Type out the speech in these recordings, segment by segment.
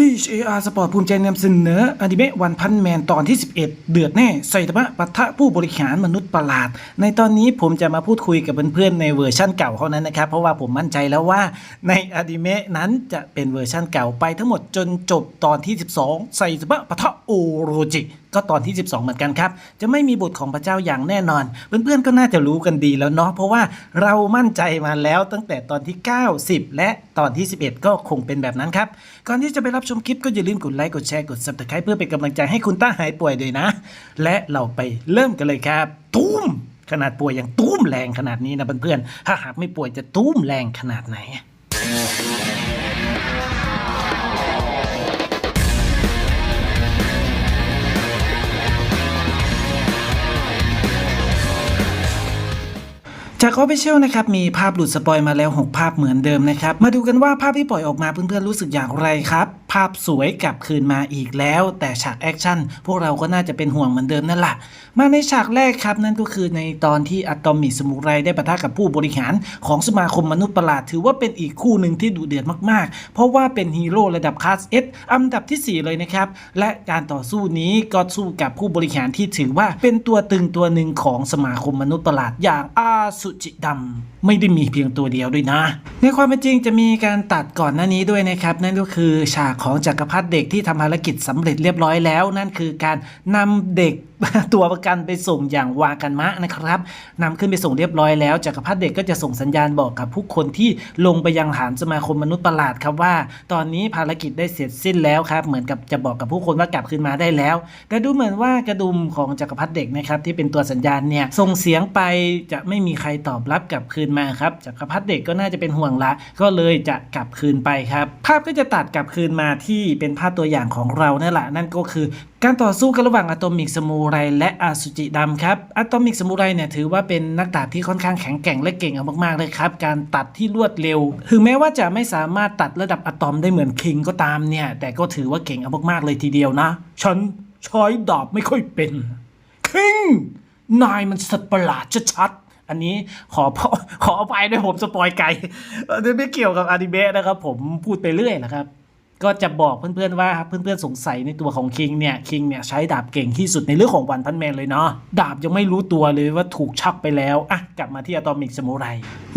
คีชเออาร์สปอร์ตภูมิใจนำเสนออนิเมะวันพันแมนตอนที่ 11 เดือดแน่ไซตามะปะทะผู้บริหารมนุษย์ประหลาด ในตอนนี้ผมจะมาพูดคุยกับเพื่อนๆในเวอร์ชั่นเก่าเท่านั้นนะครับ เพราะว่าผมมั่นใจแล้วว่าในอนิเมะนั้นจะเป็นเวอร์ชั่นเก่าไปทั้งหมดจนจบตอนที่ 12ไซตามะปะทะโอโรจิ ก็ตอนที่ 12 เหมือนกันครับ จะไม่มีบทของพระเจ้าอย่างแน่นอน เพื่อนๆก็น่าจะรู้กันดีแล้วเนาะเพราะว่าเรามั่นใจมาแล้วตั้งแต่ตอนที่9 10และตอนที่ 11 ก็คงเป็นแบบนั้นครับก่อนที่จะไปรับชมคลิปก็อย่าลืมกดไลค์กดแชร์กด subscribe เพื่อเป็นกำลังใจให้คุณต้าหายป่วยด้วยนะ และเราไปเริ่มกันเลยครับ ตุ้มขนาดป่วยยังตุ้มแรงขนาดนี้นะเพื่อนๆถ้าหากไม่ป่วยจะตุ้มแรงขนาดไหน จากออฟฟิเชียลนะครับมีภาพหลุดสปอยมาแล้ว 6 ภาพเหมือนเดิมนะครับ มาดูกันว่าภาพที่ปล่อยออกมาเพื่อนๆรู้สึกอย่างไรครับภาพสวยกลับคืนมาอีกแล้ว แต่ฉากแอคชั่นพวกเราก็น่าจะเป็นห่วงเหมือนเดิมนั่นแหละมาในฉากแรกครับนั่นก็คือในตอนที่อะตอมิสมุไรได้ปะทะกับผู้บริหารของสมาคมมนุษย์ประหลาด ถือว่าเป็นอีกคู่หนึ่งที่ดุเดือดมากๆ เพราะว่าเป็นฮีโร่ระดับคลาสเอสอันดับทีสี่4 เลยนะครับ และการต่อสู้นี้ก็สู้กับผู้บริหารที่ถือว่าเป็นตัวตึงตัวหนึ่งของสมาคมมนุษย์ประหลาดอย่างอาสุจิดำไม่ได้มีเพียงตัวเดียวด้วยนะ ในความเป็นจริงจะมีการตัดก่อนหน้านี้ด้วยนะครับ นั่นก็คือฉากของจักรพรรดิเด็กที่ทำภารกิจสำเร็จเรียบร้อยแล้ว นั่นคือการนำเด็กตัวประกันไปส่งอย่างวากันมะนะครับนำขึ้นไปส่งเรียบร้อยแล้วจักรพรรดิเด็กก็จะส่งสัญญาณบอกกับผู้คนที่ลงไปยังฐานสมาคมมนุษย์ประหลาดครับว่า ตอนนี้ภารกิจได้เสร็จสิ้นแล้วครับ เหมือนกับจะบอกกับผู้คนว่ากลับคืนมาได้แล้ว แต่ดูเหมือนว่ากระดุมของจักรพรรดิเด็กนะครับที่เป็นตัวสัญญาณเนี่ยส่งเสียงไปจะไม่มีใครตอบรับกลับคืนมาครับจักรพรรดิเด็กก็น่าจะเป็นห่วงละ ก็เลยจะกลับคืนไปครับ ภาพก็จะตัดกลับคืนมาที่เป็นภาพตัวอย่างของเรานั่นแหละนั่นก็คือ การต่อสู้กันระหว่างอะตอมิกสมูไรและอสุจิดำครับอะตอมิกสมูไรเนี่ยถือว่าเป็นนักดาบที่ค่อนข้างแข็งแกร่งและเก่งเอามากๆเลยครับการตัดที่รวดเร็ว ถึงแม้ว่าจะไม่สามารถตัดระดับอะตอมได้เหมือนคิงก็ตามเนี่ย แต่ก็ถือว่าเก่งเอามากๆเลยทีเดียวนะ ฉันใช้ดาบไม่ค่อยเป็นคิงนายมันสัตว์ประหลาดชัดๆอันนี้ขอพขออภัยด้วยผมสปอยไก่อันนี้ไม่เกี่ยวกับอนิเมะนะครับ ผมพูดไปเรื่อยนะครับ ก็จะบอกเพื่อนๆว่าเพื่อนๆสงสัยในตัวของคิงเนี่ยคิงเนี่ยใช้ดาบเก่งที่สุดในเรื่องของวันพันแมนเลยเนาะดาบยังไม่รู้ตัวเลยว่าถูกชักไปแล้วอะกลับมาที่อะตอมิกสมุไร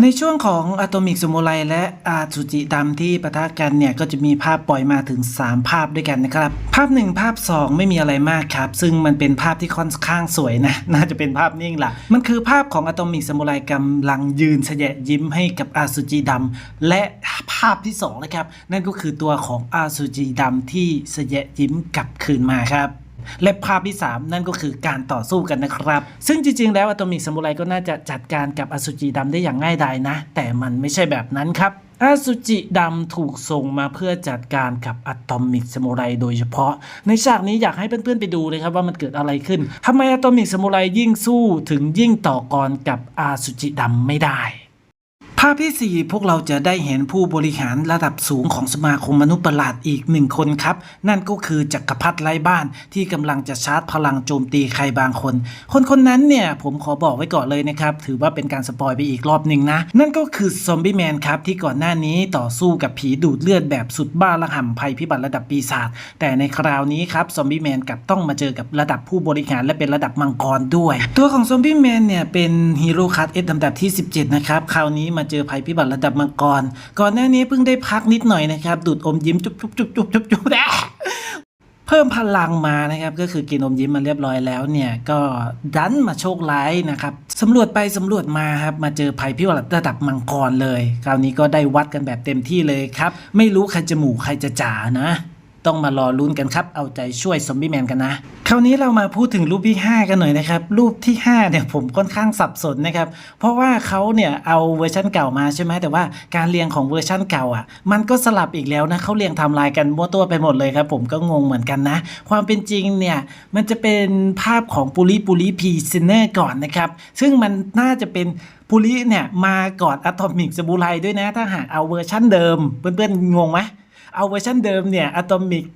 ในช่วงของอะตอมิกสมุไรและอาซูจิดำที่ปะทะกันเนี่ยก็จะมีภาพปล่อยมาถึง 3 ภาพด้วยกันนะครับ ภาพ 1 ภาพ 2 ไม่มีอะไรมากครับ ซึ่งมันเป็นภาพที่ค่อนข้างสวยนะน่าจะเป็นภาพนิ่งล่ะมันคือภาพของอะตอมิกสมุไรกำลังยืนแสยะยิ้มให้กับอาซูจิดำและภาพที่สองนะครับนั่นก็คือตัวของอาซูจิดำที่แสยะยิ้มกลับคืนมาครับและภาพที่ 3 นั่นก็คือการต่อสู้กันนะครับ ซึ่งจริง ๆ แล้วอะตอมิกสมุไรก็น่าจะจัดการกับอสุจิดำได้อย่างง่ายดายนะ แต่มันไม่ใช่แบบนั้นครับอสุจิดำถูกส่งมาเพื่อจัดการกับอะตอมิกสมุไรโดยเฉพาะ ในฉากนี้อยากให้เพื่อนๆไปดูเลยครับว่ามันเกิดอะไรขึ้นทำไมอะตอมิกสมุไรยิ่งสู้ถึงยิ่งต่อกรกับอาสุจิดำไม่ได้ ภาพที่ 4 พวกเราจะได้เห็นผู้บริหารระดับสูงของสมาคมมนุษย์ประหลาดอีกหนึ่งคนครับ นั่นก็คือจักรพรรดิไร้บ้านที่กำลังจะชาร์จพลังโจมตีใครบางคน คนคนนั้นเนี่ย ผมขอบอกไว้ก่อนเลยนะครับ ถือว่าเป็นการสปอยไปอีกรอบหนึ่งนะ นั่นก็คือซอมบี้แมนครับ ที่ก่อนหน้านี้ต่อสู้กับผีดูดเลือดแบบสุดบ้าระห่ำภัยพิบัติระดับปีศาจแต่ในคราวนี้ครับซอมบี้แมนกลับต้องมาเจอกับระดับผู้บริหารและเป็นระดับมังกรด้วย ตัวของซอมบี้แมนเนี่ยเป็นฮีโร่คัสเอสลำดับที่ 17นะครับคราวนี้มาเจอภัยพิบัติระดับมังกร ก่อนหน้านี้เพิ่งได้พักนิดหน่อยนะครับ ดูดอมยิ้มจุ๊บจุ๊บจุ๊บจุ๊บจุ๊บจุ๊บเพิ่มพลังมานะครับก็คือกินอมยิ้มมาเรียบร้อยแล้วเนี่ยก็ดันมาโชคร้ายนะครับสำรวจไปสำรวจมาครับมาเจอภัยพิบัติระดับมังกรเลย คราวนี้ก็ได้วัดกันแบบเต็มที่เลยครับ ไม่รู้ใครจะหมู่ใครจะจ๋านะ ต้องมารอลุ้นกันครับ เอาใจช่วยซอมบี้แมนกันนะ คราวนี้เรามาพูดถึงรูปที่ 5 กันหน่อยนะครับ รูปที่ 5 เนี่ยผมค่อนข้างสับสนนะครับ เพราะว่าเขาเนี่ยเอาเวอร์ชันเก่ามาใช่ไหมแต่ว่าการเรียงของเวอร์ชันเก่าอะ มันก็สลับอีกแล้วนะเขาเรียงทำลายกันมั่วตัวไปหมดเลยครับ ผมก็งงเหมือนกันนะ ความเป็นจริงเนี่ยมันจะเป็นภาพของปุริปุริพีเซเนอร์ก่อนนะครับ ซึ่งมันน่าจะเป็นปุริเนี่ยมากอนอะตอมิกสบูไลด้วยนะ ถ้าหากเอาเวอร์ชั่นเดิม เพื่อนๆงงไหม เอาเวอร์ชันเดิมเนี่ยอะตอมิก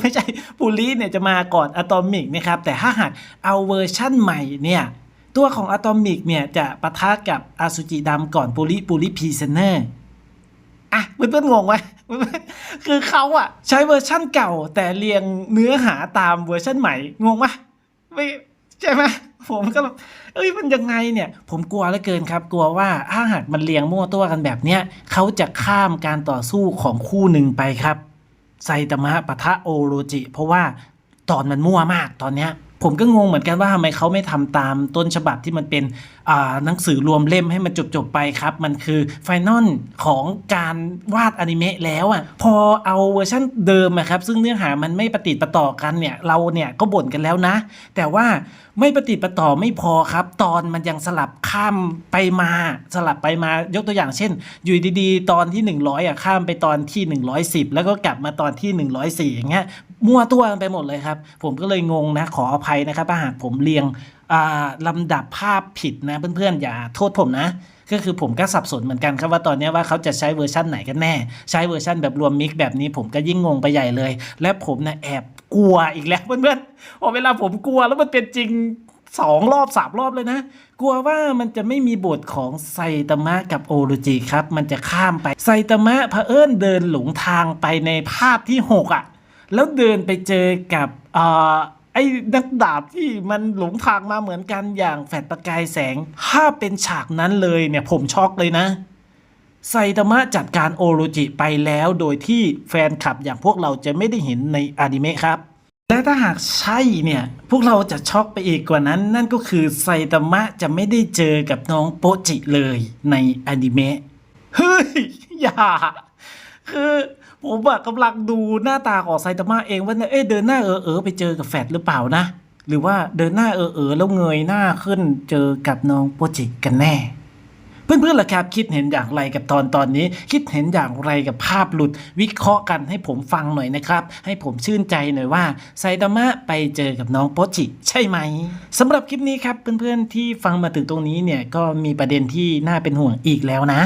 ไม่ใช่ปุริเนี่ยจะมาก่อนอะตอมิกนะครับแต่ถ้าหากเอาเวอร์ชั่นใหม่เนี่ยตัวของอะตอมิกเนี่ยจะปะทะกับอาสุจิดำก่อนปุริปุริพีเซเนอร์อะเพื่อนๆงงไหมคือเขาอะใช้เวอร์ชั่นเก่าแต่เรียงเนื้อหาตามเวอร์ชั่นใหม่งงไหมไม่ใช่ไหม ผมก็แบบเอ้ยมันยังไงเนี่ย ผมกลัวเหลือเกินครับ กลัวว่าถ้าหากมันเลียงมั่วตัวกันแบบเนี้ยเขาจะข้ามการต่อสู้ของคู่หนึ่งไปครับไซตามะปะทะโอโรจิ เพราะว่าตอนมันมั่วมากตอนเนี้ย ผมก็งงเหมือนกันว่าทำไมเขาไม่ทำตามต้นฉบับที่มันเป็นหนังสือรวมเล่มให้มันจบๆไปครับ มันคือไฟนอลของการวาดอนิเมะแล้วอะพอเอาเวอร์ชันเดิมอะครับซึ่งเนื้อหามันไม่ปฏิปต่อกันเนี่ยเราเนี่ยก็บ่นกันแล้วนะ แต่ว่าไม่ปฏิปต่อไม่พอครับ ตอนมันยังสลับ ข้ามไปมาสลับไปมายกตัวอย่างเช่น อยู่ดีๆ ตอนที่ 100อะข้ามไปตอนที่ 110 แล้วก็กลับมาตอนที่ 104อย่างเงี้ยมั่วตัวกันไปหมดเลยครับ ผมก็เลยงงนะขออภัยนะครับถ้าหากผมเรียงลำดับภาพผิดนะเพื่อนๆ อย่าโทษผมนะ ก็คือผมก็สับสนเหมือนกันครับว่าตอนนี้ว่าเขาจะใช้เวอร์ชั่นไหนกันแน่ ใช้เวอร์ชั่นแบบรวมมิกแบบนี้ผมก็ยิ่งงงไปใหญ่เลย และผมนะแอบกลัวอีกแล้วเพื่อนๆพอเวลาผมกลัวแล้วมันเป็นจริง สองรอบสามรอบเลยนะ กลัวว่ามันจะไม่มีบทของไซตามะกับโอรุจิครับ มันจะข้ามไปไซตามะเผอิญเดินหลงทางไปในภาพที่หกอะ แล้วเดินไปเจอกับเอ่อไอ้นักดาบที่มันหลงทางมาเหมือนกันอย่างแฟดประกายแสง ถ้าเป็นฉากนั้นเลยเนี่ยผมช็อกเลยนะไซตามะจัดการโอโรจิไปแล้วโดยที่แฟนคลับอย่างพวกเราจะไม่ได้เห็นในอนิเมะครับ และถ้าหากใช่เนี่ย พวกเราจะช็อกไปอีกกว่านั้น นั่นก็คือไซตามะจะไม่ได้เจอกับน้องโปจิเลยในอนิเมะเฮ้ย อย่า คือผมอะกำลังดูหน้าตาของไซตามะเองว่าเนี่ยเอ๊ะเดินหน้าเออเออไปเจอกับแฟดหรือเปล่านะ หรือว่าเดินหน้าเออเออแล้วเงยหน้าขึ้นเจอกับน้องโปจิกันแน่ เพื่อนๆล่ะครับคิดเห็นอย่างไรกับตอนตอนนี้ คิดเห็นอย่างไรกับภาพหลุด วิเคราะห์กันให้ผมฟังหน่อยนะครับ ให้ผมชื่นใจหน่อยว่าไซตามะไปเจอกับน้องโปจิใช่ไหมสำหรับคลิปนี้ครับเพื่อนๆที่ฟังมาถึงตรงนี้เนี่ยก็มีประเด็นที่น่าเป็นห่วงอีกแล้วนะ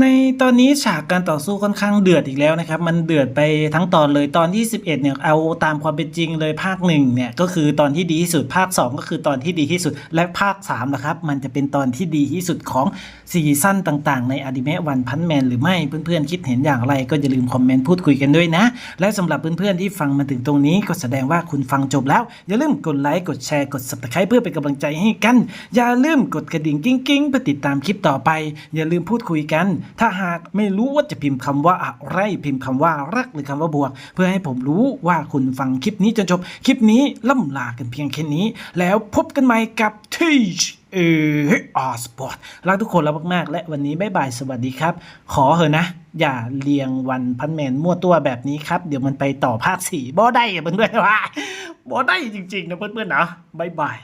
ในตอนนี้ฉากการต่อสู้ค่อนข้างเดือดอีกแล้วนะครับ มันเดือดไปทั้งตอนเลยตอนที่11เนี่ยเอาตามความเป็นจริงเลยภาคหนึ่งเนี่ยก็คือตอนที่ดีที่สุดภาค 2 ก็คือตอนที่ดีที่สุด และภาค3นะครับมันจะเป็นตอนที่ดีที่สุดของซีซั่นต่างๆ ในอนิเมะวันพันแมนหรือไม่เพื่อนๆคิดเห็นอย่างไร ก็อย่าลืมคอมเมนต์พูดคุยกันด้วยนะ และสำหรับเพื่อนๆที่ฟังมาถึงตรงนี้ก็แสดงว่าคุณฟังจบแล้ว อย่าลืมกดไลค์กดแชร์กด subscribe เพื่อเป็นกำลังใจให้กัน อย่าลืมกดกระดิ่งกิ้งๆเพื่อติดตามคลิปต่อไป อย่าลืมพูดคุยกัน ถ้าหากไม่รู้ว่าจะพิมพ์คำว่าอะไรพิมพ์คำว่ารักหรือคำว่าบวก เพื่อให้ผมรู้ว่าคุณฟังคลิปนี้จนจบ คลิปนี้ล่ำลากันเพียงแค่นี้ แล้วพบกันใหม่กับทีชเอออสปอร์ตรักทุกคนแล้วมากๆ และวันนี้บ๊ายบายสวัสดีครับ ขอเหอะนะ อย่าเรียงวันพันแมนมั่วตัวแบบนี้ครับ เดี๋ยวมันไปต่อภาคสี่บ่ได้อะเพื่อนๆว่าบ่ได้จริงๆนะเพื่อนๆนะบ๊ายบาย